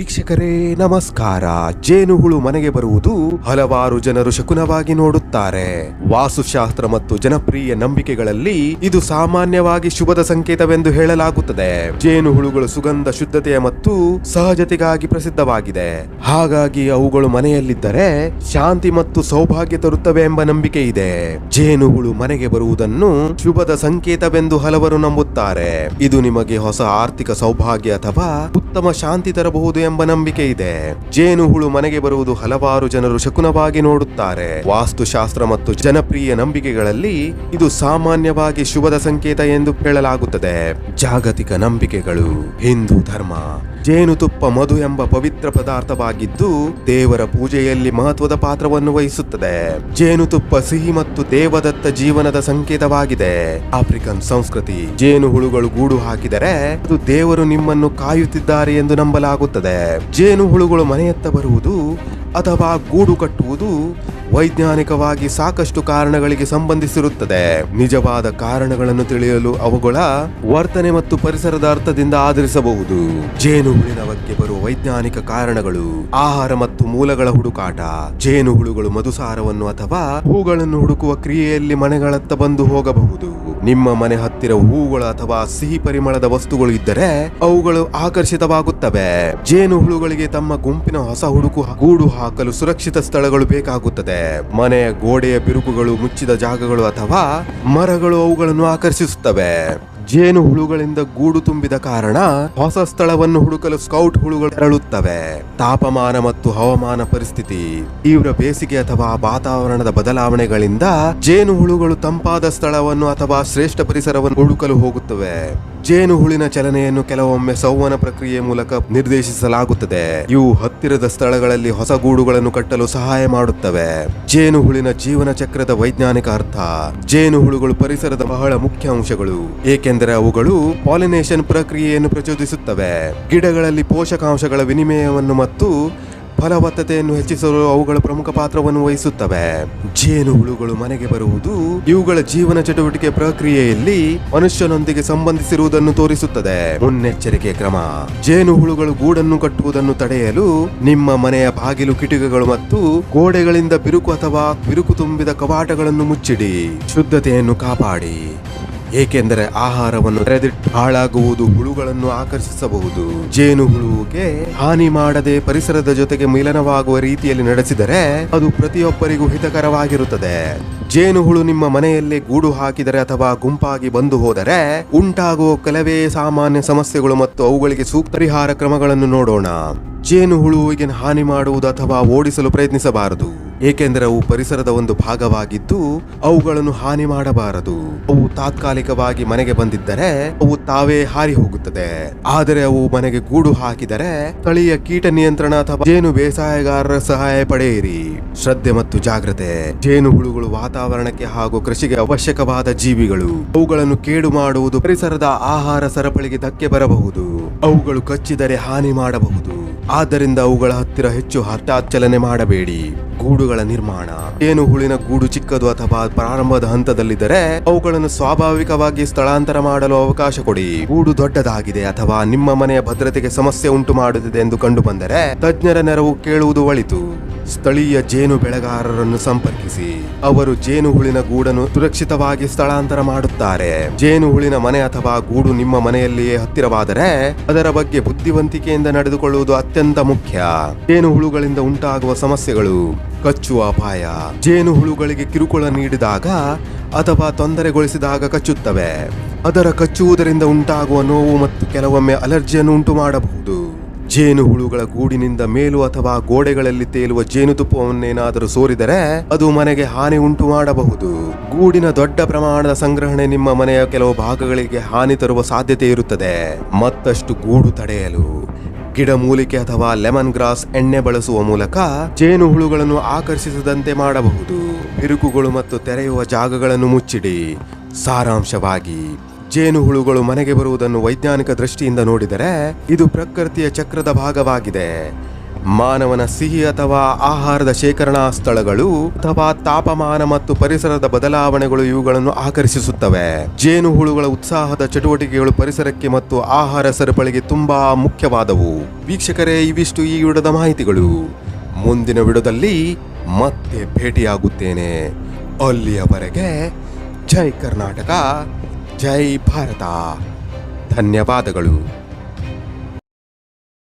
ವೀಕ್ಷಕರೇ, ನಮಸ್ಕಾರ. ಜೇನುಹುಳು ಮನೆಗೆ ಬರುವುದು ಹಲವಾರು ಜನರು ಶಕುನವಾಗಿ ನೋಡುತ್ತಾರೆ. ವಾಸ್ತುಶಾಸ್ತ್ರ ಮತ್ತು ಜನಪ್ರಿಯ ನಂಬಿಕೆಗಳಲ್ಲಿ ಇದು ಸಾಮಾನ್ಯವಾಗಿ ಶುಭದ ಸಂಕೇತವೆಂದು ಹೇಳಲಾಗುತ್ತದೆ. ಜೇನುಹುಳುಗಳು ಸುಗಂಧ, ಶುದ್ಧತೆಯ ಮತ್ತು ಸಹಜತೆಗಾಗಿ ಪ್ರಸಿದ್ಧವಾಗಿದೆ. ಹಾಗಾಗಿ ಅವುಗಳು ಮನೆಯಲ್ಲಿದ್ದರೆ ಶಾಂತಿ ಮತ್ತು ಸೌಭಾಗ್ಯ ತರುತ್ತವೆ ಎಂಬ ನಂಬಿಕೆ ಇದೆ. ಜೇನುಹುಳು ಮನೆಗೆ ಬರುವುದನ್ನು ಶುಭದ ಸಂಕೇತವೆಂದು ಹಲವರು ನಂಬುತ್ತಾರೆ. ಇದು ನಿಮಗೆ ಹೊಸ ಆರ್ಥಿಕ ಸೌಭಾಗ್ಯ ಅಥವಾ ಉತ್ತಮ ಶಾಂತಿ ತರಬಹುದು ಎಂಬ ನಂಬಿಕೆ ಇದೆ. ಜೇನುಹುಳು ಮನೆಗೆ ಬರುವುದು ಹಲವಾರು ಜನರು ಶಕುನವಾಗಿ ನೋಡುತ್ತಾರೆ. ವಾಸ್ತುಶಾಸ್ತ್ರ ಮತ್ತು ಜನಪ್ರಿಯ ನಂಬಿಕೆಗಳಲ್ಲಿ ಇದು ಸಾಮಾನ್ಯವಾಗಿ ಶುಭದ ಸಂಕೇತ ಎಂದು ಹೇಳಲಾಗುತ್ತದೆ. ಜಾಗತಿಕ ನಂಬಿಕೆಗಳು, ಹಿಂದೂ ಧರ್ಮ ಜೇನುತುಪ್ಪ ಮಧು ಎಂಬ ಪವಿತ್ರ ಪದಾರ್ಥವಾಗಿದ್ದು ದೇವರ ಪೂಜೆಯಲ್ಲಿ ಮಹತ್ವದ ಪಾತ್ರವನ್ನು ವಹಿಸುತ್ತದೆ. ಜೇನುತುಪ್ಪ ಸಿಹಿ ಮತ್ತು ದೇವದತ್ತ ಜೀವನದ ಸಂಕೇತವಾಗಿದೆ. ಆಫ್ರಿಕನ್ ಸಂಸ್ಕೃತಿ ಜೇನುಹುಳುಗಳು ಗೂಡು ಹಾಕಿದರೆ ಅದು ದೇವರು ನಿಮ್ಮನ್ನು ಕಾಯುತ್ತಿದ್ದಾರೆ ಎಂದು ನಂಬಲಾಗುತ್ತದೆ. ಜೇನುಹುಳುಗಳು ಮನೆಯತ್ತ ಬರುವುದು ಅಥವಾ ಗೂಡು ಕಟ್ಟುವುದು ವೈಜ್ಞಾನಿಕವಾಗಿ ಸಾಕಷ್ಟು ಕಾರಣಗಳಿಗೆ ಸಂಬಂಧಿಸಿರುತ್ತದೆ. ನಿಜವಾದ ಕಾರಣಗಳನ್ನು ತಿಳಿಯಲು ಅವುಗಳ ವರ್ತನೆ ಮತ್ತು ಪರಿಸರದ ಅರ್ಥದಿಂದ ಆಧರಿಸಬಹುದು. ಜೇನುಹುಳಿನ ಬಗ್ಗೆ ಬರುವ ವೈಜ್ಞಾನಿಕ ಕಾರಣಗಳು ಆಹಾರ ಮತ್ತು ಮೂಲಗಳ ಹುಡುಕಾಟ, ಜೇನುಹುಳುಗಳು ಮಧುಸಾರವನ್ನು ಅಥವಾ ಹೂಗಳನ್ನು ಹುಡುಕುವ ಕ್ರಿಯೆಯಲ್ಲಿ ಮನೆಗಳತ್ತ ಬಂದು ಹೋಗಬಹುದು. ನಿಮ್ಮ ಮನೆ ಹತ್ತಿರ ಹೂಗಳು ಅಥವಾ ಸಿಹಿ ಪರಿಮಳದ ವಸ್ತುಗಳು ಇದ್ದರೆ ಅವುಗಳು ಆಕರ್ಷಿತವಾಗುತ್ತವೆ. ಜೇನು ಹುಳುಗಳಿಗೆ ತಮ್ಮ ಗುಂಪಿನ ಹೊಸ ಹುಡುಕು ಗೂಡು ಹಾಕಲು ಸುರಕ್ಷಿತ ಸ್ಥಳಗಳು ಬೇಕಾಗುತ್ತದೆ. ಮನೆಯ ಗೋಡೆಯ ಬಿರುಕುಗಳು ಮುಚ್ಚಿದ ಜಾಗಗಳು ಅಥವಾ ಮರಗಳು ಅವುಗಳನ್ನು ಆಕರ್ಷಿಸುತ್ತವೆ. ಜೇನು ಹುಳುಗಳಿಂದ ಗೂಡು ತುಂಬಿದ ಕಾರಣ ಹೊಸ ಸ್ಥಳವನ್ನು ಹುಡುಕಲು ಸ್ಕೌಟ್ ಹುಳುಗಳು ತೆರಳುತ್ತವೆ. ತಾಪಮಾನ ಮತ್ತು ಹವಾಮಾನ ಪರಿಸ್ಥಿತಿ, ತೀವ್ರ ಬೇಸಿಗೆ ಅಥವಾ ವಾತಾವರಣದ ಬದಲಾವಣೆಗಳಿಂದ ಜೇನು ಹುಳುಗಳು ತಂಪಾದ ಸ್ಥಳವನ್ನು ಅಥವಾ ಶ್ರೇಷ್ಠ ಪರಿಸರವನ್ನು ಹುಡುಕಲು ಹೋಗುತ್ತವೆ. ಜೇನು ಹುಳಿನ ಚಲನೆಯನ್ನು ಕೆಲವೊಮ್ಮೆ ಸೌವನ ಪ್ರಕ್ರಿಯೆ ಮೂಲಕ ನಿರ್ದೇಶಿಸಲಾಗುತ್ತದೆ. ಇವು ಹತ್ತಿರದ ಸ್ಥಳಗಳಲ್ಲಿ ಹೊಸ ಗೂಡುಗಳನ್ನು ಕಟ್ಟಲು ಸಹಾಯ ಮಾಡುತ್ತವೆ. ಜೇನು ಹುಳಿನ ಜೀವನ ಚಕ್ರದ ವೈಜ್ಞಾನಿಕ ಅರ್ಥ, ಜೇನು ಹುಳುಗಳು ಪರಿಸರದ ಬಹಳ ಮುಖ್ಯ ಅಂಶಗಳು, ಏಕೆಂದರೆ ಅವುಗಳು ಪಾಲಿನೇಷನ್ ಪ್ರಕ್ರಿಯೆಯನ್ನು ಪ್ರಚೋದಿಸುತ್ತವೆ. ಗಿಡಗಳಲ್ಲಿ ಪೋಷಕಾಂಶಗಳ ವಿನಿಮಯವನ್ನು ಮತ್ತು ಫಲವತ್ತತೆಯನ್ನು ಹೆಚ್ಚಿಸಲು ಅವುಗಳ ಪ್ರಮುಖ ಪಾತ್ರವನ್ನು ವಹಿಸುತ್ತವೆ. ಜೇನು ಹುಳುಗಳು ಮನೆಗೆ ಬರುವುದು ಇವುಗಳ ಜೀವನ ಚಟುವಟಿಕೆ ಪ್ರಕ್ರಿಯೆಯಲ್ಲಿ ಮನುಷ್ಯನೊಂದಿಗೆ ಸಂಬಂಧಿಸಿರುವುದನ್ನು ತೋರಿಸುತ್ತದೆ. ಮುನ್ನೆಚ್ಚರಿಕೆ ಕ್ರಮ. ಜೇನು ಹುಳುಗಳು ಗೂಡನ್ನು ಕಟ್ಟುವುದನ್ನು ತಡೆಯಲು ನಿಮ್ಮ ಮನೆಯ ಬಾಗಿಲು ಕಿಟಕಿಗಳು ಮತ್ತು ಗೋಡೆಗಳಿಂದ ಬಿರುಕು ಅಥವಾ ಬಿರುಕು ತುಂಬಿದ ಕವಾಟಗಳನ್ನು ಮುಚ್ಚಿಡಿ. ಶುದ್ಧತೆಯನ್ನು ಕಾಪಾಡಿ. ಏಕೆಂದರೆ ಆಹಾರವನ್ನು ತೆರೆದಿಟ್ಟು ಹಾಳಾಗುವುದು, ಹುಳುಗಳನ್ನು ಆಕರ್ಷಿಸಬಹುದು. ಜೇನು ಹುಳುವಿಗೆ ಹಾನಿ ಮಾಡದೆ ಪರಿಸರದ ಜೊತೆಗೆ ಮಿಲನವಾಗುವ ರೀತಿಯಲ್ಲಿ ನಡೆಸಿದರೆ ಅದು ಪ್ರತಿಯೊಬ್ಬರಿಗೂ ಹಿತಕರವಾಗಿರುತ್ತದೆ. ಜೇನು ಹುಳು ನಿಮ್ಮ ಮನೆಯಲ್ಲಿ ಗೂಡು ಹಾಕಿದರೆ ಅಥವಾ ಗುಂಪಾಗಿ ಬಂದು ಹೋದರೆ ಉಂಟಾಗುವ ಕೆಲವೇ ಸಾಮಾನ್ಯ ಸಮಸ್ಯೆಗಳು ಮತ್ತು ಅವುಗಳಿಗೆ ಸೂಕ್ತ ಪರಿಹಾರ ಕ್ರಮಗಳನ್ನು ನೋಡೋಣ. ಜೇನು ಹುಳುವಿಗೆ ಹಾನಿ ಮಾಡುವುದು ಅಥವಾ ಓಡಿಸಲು ಪ್ರಯತ್ನಿಸಬಾರದು. ಏಕೆಂದರೆ ಅವು ಪರಿಸರದ ಒಂದು ಭಾಗವಾಗಿದ್ದು ಅವುಗಳನ್ನು ಹಾನಿ ಮಾಡಬಾರದು. ಅವು ತಾತ್ಕಾಲಿಕವಾಗಿ ಮನೆಗೆ ಬಂದಿದ್ದರೆ ಅವು ತಾವೇ ಹಾರಿ ಹೋಗುತ್ತದೆ. ಆದರೆ ಅವು ಮನೆಗೆ ಗೂಡು ಹಾಕಿದರೆ ಸ್ಥಳೀಯ ಕೀಟ ನಿಯಂತ್ರಣ ಅಥವಾ ಜೇನು ಬೇಸಾಯಗಾರರ ಸಹಾಯ ಪಡೆಯಿರಿ. ಶ್ರದ್ಧೆ ಮತ್ತು ಜಾಗ್ರತೆ. ಜೇನು ಹುಳುಗಳು ವಾತಾವರಣಕ್ಕೆ ಹಾಗೂ ಕೃಷಿಗೆ ಅವಶ್ಯಕವಾದ ಜೀವಿಗಳು. ಅವುಗಳನ್ನು ಕೇಡು ಮಾಡುವುದು ಪರಿಸರದ ಆಹಾರ ಸರಪಳಿಗೆ ಧಕ್ಕೆ ಬರಬಹುದು. ಅವುಗಳು ಕಚ್ಚಿದರೆ ಹಾನಿ ಮಾಡಬಹುದು. ಆದ್ದರಿಂದ ಅವುಗಳ ಹತ್ತಿರ ಹೆಚ್ಚು ಹಠಾತ್ ಮಾಡಬೇಡಿ. ಗೂಡುಗಳ ನಿರ್ಮಾಣ. ಏನು ಹುಳಿನ ಗೂಡು ಚಿಕ್ಕದು ಅಥವಾ ಪ್ರಾರಂಭದ ಹಂತದಲ್ಲಿದ್ದರೆ ಅವುಗಳನ್ನು ಸ್ವಾಭಾವಿಕವಾಗಿ ಸ್ಥಳಾಂತರ ಮಾಡಲು ಅವಕಾಶ ಕೊಡಿ. ಗೂಡು ದೊಡ್ಡದಾಗಿದೆ ಅಥವಾ ನಿಮ್ಮ ಮನೆಯ ಭದ್ರತೆಗೆ ಸಮಸ್ಯೆ ಉಂಟು ಮಾಡುತ್ತಿದೆ ಎಂದು ಕಂಡುಬಂದರೆ ತಜ್ಞರ ನೆರವು ಕೇಳುವುದು ಒಳಿತು. ಸ್ಥಳೀಯ ಜೇನು ಬೆಳೆಗಾರರನ್ನು ಸಂಪರ್ಕಿಸಿ. ಅವರು ಜೇನು ಹುಳಿನ ಗೂಡನ್ನು ಸುರಕ್ಷಿತವಾಗಿ ಸ್ಥಳಾಂತರ ಮಾಡುತ್ತಾರೆ. ಜೇನು ಹುಳಿನ ಮನೆ ಅಥವಾ ಗೂಡು ನಿಮ್ಮ ಮನೆಯಲ್ಲಿಯೇ ಹತ್ತಿರವಾದರೆ, ಅದರ ಬಗ್ಗೆ ಬುದ್ಧಿವಂತಿಕೆಯಿಂದ ನಡೆದುಕೊಳ್ಳುವುದು ಅತ್ಯಂತ ಮುಖ್ಯ. ಜೇನು ಹುಳುಗಳಿಂದ ಉಂಟಾಗುವ ಸಮಸ್ಯೆಗಳು, ಕಚ್ಚುವ ಅಪಾಯ. ಜೇನು ಹುಳುಗಳಿಗೆ ಕಿರುಕುಳ ನೀಡಿದಾಗ ಅಥವಾ ತೊಂದರೆಗೊಳಿಸಿದಾಗ ಕಚ್ಚುತ್ತವೆ. ಅದರ ಕಚ್ಚುವುದರಿಂದ ಉಂಟಾಗುವ ನೋವು ಮತ್ತು ಕೆಲವೊಮ್ಮೆ ಅಲರ್ಜಿಯನ್ನು ಉಂಟು ಮಾಡಬಹುದು ಜೇನು ಹುಳುಗಳ ಗೂಡಿನಿಂದ ಮೇಲು ಅಥವಾ ಗೋಡೆಗಳಲ್ಲಿ ತೇಲುವ ಜೇನುತುಪ್ಪವನ್ನೇನಾದರೂ ಸೋರಿದರೆ ಅದು ಮನೆಗೆ ಹಾನಿ ಉಂಟು ಮಾಡಬಹುದು. ಗೂಡಿನ ದೊಡ್ಡ ಪ್ರಮಾಣದ ಸಂಗ್ರಹಣೆ ನಿಮ್ಮ ಮನೆಯ ಕೆಲವು ಭಾಗಗಳಿಗೆ ಹಾನಿ ತರುವ ಸಾಧ್ಯತೆ ಇರುತ್ತದೆ. ಮತ್ತಷ್ಟು ಗೂಡು ತಡೆಯಲು. ಗಿಡಮೂಲಿಕೆ ಅಥವಾ ಲೆಮನ್ ಗ್ರಾಸ್ ಎಣ್ಣೆ ಬಳಸುವ ಮೂಲಕ ಜೇನು ಹುಳುಗಳನ್ನು ಆಕರ್ಷಿಸದಂತೆ ಮಾಡಬಹುದು. ಬಿರುಕುಗಳು ಮತ್ತು ತೆರೆಯುವ ಜಾಗಗಳನ್ನು ಮುಚ್ಚಿಡಿ. ಸಾರಾಂಶವಾಗಿ ಜೇನು ಹುಳುಗಳು ಮನೆಗೆ ಬರುವುದನ್ನು ವೈಜ್ಞಾನಿಕ ದೃಷ್ಟಿಯಿಂದ ನೋಡಿದರೆ ಇದು ಪ್ರಕೃತಿಯ ಚಕ್ರದ ಭಾಗವಾಗಿದೆ. ಮಾನವನ ಸಿಹಿ ಅಥವಾ ಆಹಾರದ ಶೇಖರಣಾ ಸ್ಥಳಗಳು ಅಥವಾ ತಾಪಮಾನ ಮತ್ತು ಪರಿಸರದ ಬದಲಾವಣೆಗಳು ಇವುಗಳನ್ನು ಆಕರ್ಷಿಸುತ್ತವೆ. ಜೇನುಹುಳುಗಳ ಉತ್ಸಾಹದ ಚಟುವಟಿಕೆಗಳು ಪರಿಸರಕ್ಕೆ ಮತ್ತು ಆಹಾರ ಸರಪಳಿಗೆ ತುಂಬಾ ಮುಖ್ಯವಾದವು. ವೀಕ್ಷಕರೇ, ಇವಿಷ್ಟು ಈ ವಿಡದ ಮಾಹಿತಿಗಳು. ಮುಂದಿನ ವಿಡದಲ್ಲಿ ಮತ್ತೆ ಭೇಟಿಯಾಗುತ್ತೇನೆ. ಅಲ್ಲಿಯವರೆಗೆ ಜೈ ಕರ್ನಾಟಕ. ಜೈ ಭಾರತ. ಧನ್ಯವಾದಗಳು.